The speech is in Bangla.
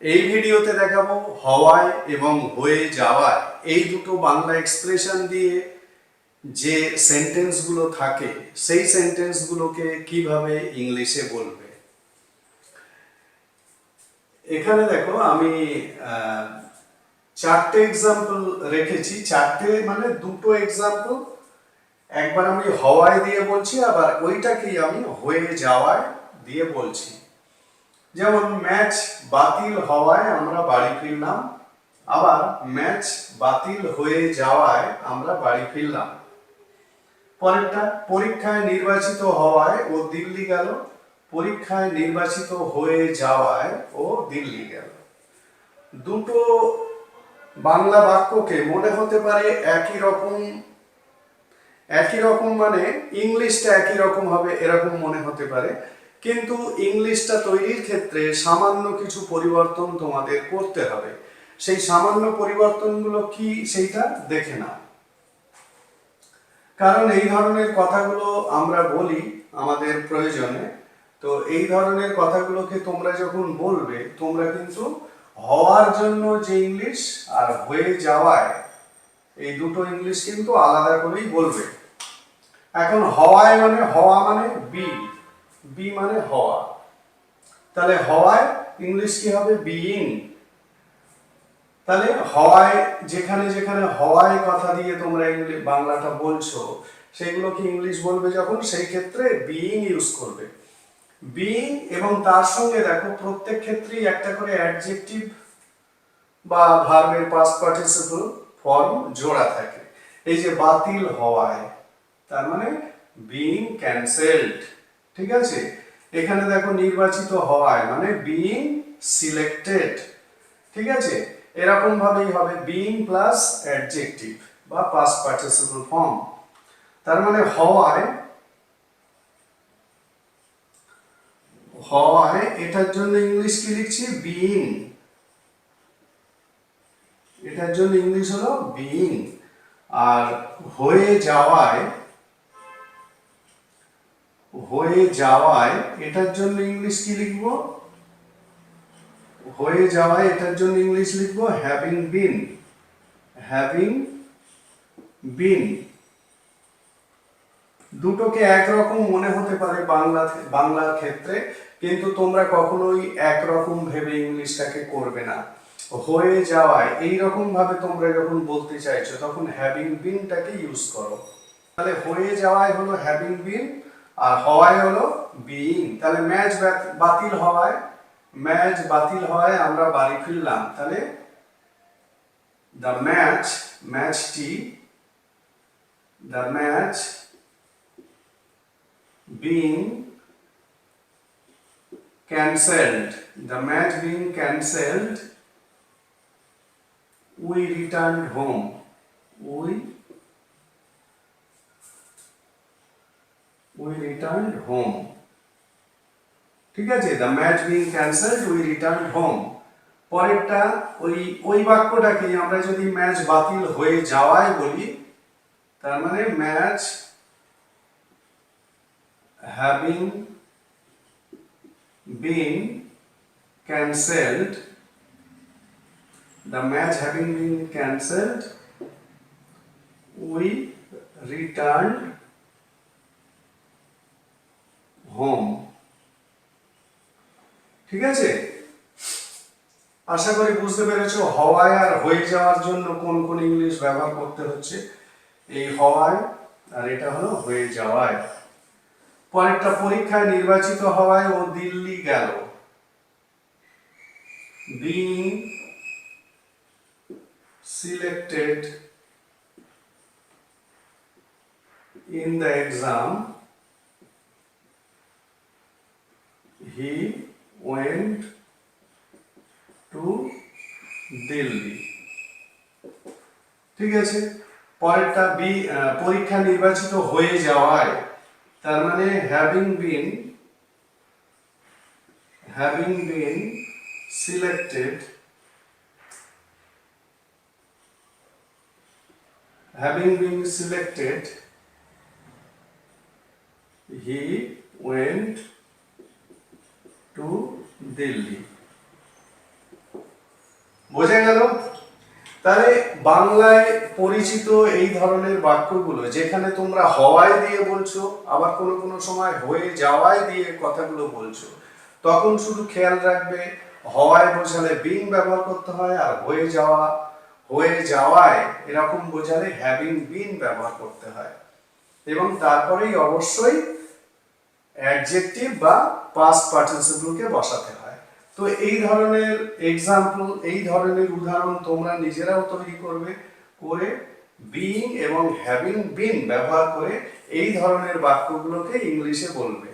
এই ভিডিওতে দেখাবো হওয়ায় এবং হয়ে যাওয়ায় এই দুটো বাংলা এক্সপ্রেশন দিয়ে যে সেন্টেন্সগুলো থাকে, সেই সেন্টেন্সগুলোকে কীভাবে ইংলিশে বলবে। এখানে দেখো আমি চারটে এক্সাম্পল রেখেছি। চারটে মানে দুটো এক্সাম্পল একবার আমি হওয়ায় দিয়ে বলছি, আবার ওইটাকেই আমি হয়ে যাওয়ায় দিয়ে বলছি। যেমন ম্যাচ বাতিল হওয়ায় আমরা বাড়ি ফিরলাম, আবার ম্যাচ বাতিল হয়ে যাওয়ায় আমরা বাড়ি ফিরলাম। পরেরটা, পরীক্ষায় নির্বাচিত হওয়ায় ও দিল্লি গেল, পরীক্ষায় নির্বাচিত হয়ে যাওয়ায় ও দিল্লি গেল। দুটো বাংলা বাক্যকে মনে হতে পারে একই রকম একই রকম মানে ইংলিশটা একই রকম হবে, এরকম মনে হতে পারে। কিন্তু ইংলিশটা তৈরির ক্ষেত্রে সামান্য কিছু পরিবর্তন তোমাদের করতে হবে। সেই সামান্য পরিবর্তনগুলো কি সেইটা দেখে নাও। কারণ এই ধরনের কথাগুলো আমরা বলি আমাদের প্রয়োজনে, তো এই ধরনের কথাগুলোকে তোমরা যখন বলবে, তোমরা কিন্তু হওয়ার জন্য যে ইংলিশ আর হয়ে যাওয়ায়, এই দুটো ইংলিশ কিন্তু আলাদা করেই বলবে। এখন হওয়ায় মানে হওয়া মানে বি বি মানে হওয়া। তাহলে হওয়ায় ইংলিশ কি হবে? বিইং তাহলে হওয়ায়, যেখানে যেখানে হওয়ায় কথা দিয়ে তোমরা ইংলিশ বাংলাটা বলছো, সেগুলো কি ইংলিশ বলবে যখন? সেই ক্ষেত্রে বিইং ইউজ করবে। বিইং এবং তার সঙ্গে দেখো, প্রত্যেক ক্ষেত্রেই একটা করে অ্যাডজেক্টিভ বা ভার্বের পাস্ট পার্টিসিপল ফর্ম জোড়া থাকে। এই যে বাতিল হওয়ায়, তার মানে বিইং ক্যান্সেলড ঠিক আছে? এখানে দেখো নির্বাচিত হওয়ায় মানে বিইং সিলেক্টেড ঠিক আছে? এরকম ভাবেই হবে বিইং প্লাস অ্যাডজেক্টিভ বা পাস্ট পার্টিসিপল ফর্ম তার মানে হওয়ায় হওয়ায় এটার জন্য ইংলিশ কি লিখছি? বিইং এটার জন্য ইংলিশ হলো বিইং আর হয়ে যাওয়ায় হয়ে যাওয়ায় এটার জন্য ইংলিশ কি লিখব? হয়ে যাওয়ায় এটার জন্য ইংলিশ লিখব হ্যাভিং বিন হ্যাভিং বিন দুটোকে একরকম মনে হতে পারে বাংলা, বাংলার ক্ষেত্রে, কিন্তু তোমরা কখনোই একরকম ভেবে ইংলিশটাকে করবে না। হয়ে যাওয়ায় এই রকম ভাবে তোমরা যখন বলতে চাইছো, তখন হ্যাভিং বিনটাকে ইউজ করো। তাহলে হয়ে যাওয়ায় হলো হ্যাভিং বিন আর হওয়ায় হলো বিইং তাহলে ম্যাচ বাতিল হওয়ায় ম্যাচ বাতিল হওয়ায় আমরা বাড়ি ফিরলাম। তাহলে দ্য ম্যাচ ম্যাচটি the match being cancelled the match being cancelled, we returned home we we returned home ঠিক আছে the match being cancelled we return home পরেরটা ওই ওই বাক্যটাকে আমরা যদি ম্যাচ বাতিল হয়ে যাওয়ায় বলি তার মানে match having been cancelled the match having been cancelled we returned home. ঠিক আছে? আশা করি বুঝতে পেরেছ হওয়ায় আর হয়ে যাওয়ার জন্য কোন কোন ইংলিশ ব্যবহার করতে হচ্ছে। এই হওয়ায় আর এটা হলো হয়ে যাওয়ায়। পরেরটা, পরীক্ষায় নির্বাচিত হওয়ায় ও দিল্লি গেল। Being selected in the exam he went to Delhi ঠিক আছে? পরেরটা বি পরীক্ষা নির্বাচিত হয়ে যাওয়ায়, তার মানে having been having been selected having been selected, he went to Delhi. বোঝা গেল? তাহলে বাংলায় পরিচিত এই ধরনের বাক্যগুলো, যেখানে তোমরা হওয়ায় দিয়ে বলছো, আবার কোনো কোনো সময় হয়ে যাওয়ায় দিয়ে কথাগুলো বলছো, তখন শুধু খেয়াল রাখবে, হওয়ায় বোঝালে বিং ব্যবহার করতে হয়, আর হয়ে যাওয়া, হয়ে যাওয়ায় এরকম বোঝালে হ্যাভিং বিন ব্যবহার করতে হয়। এবং তারপরেই অবশ্যই অ্যাডজেক্টিভ বা পাস্ট পার্টিসিপলকে বসাতে হয়। তো এই ধরনের এক্সাম্পল এই ধরনের উদাহরণ তোমরা নিজেরাও তৈরি করবে করে বিইং এবং হ্যাভিং বিন ব্যবহার করে এই ধরনের বাক্যগুলোকে ইংলিশে বলবে।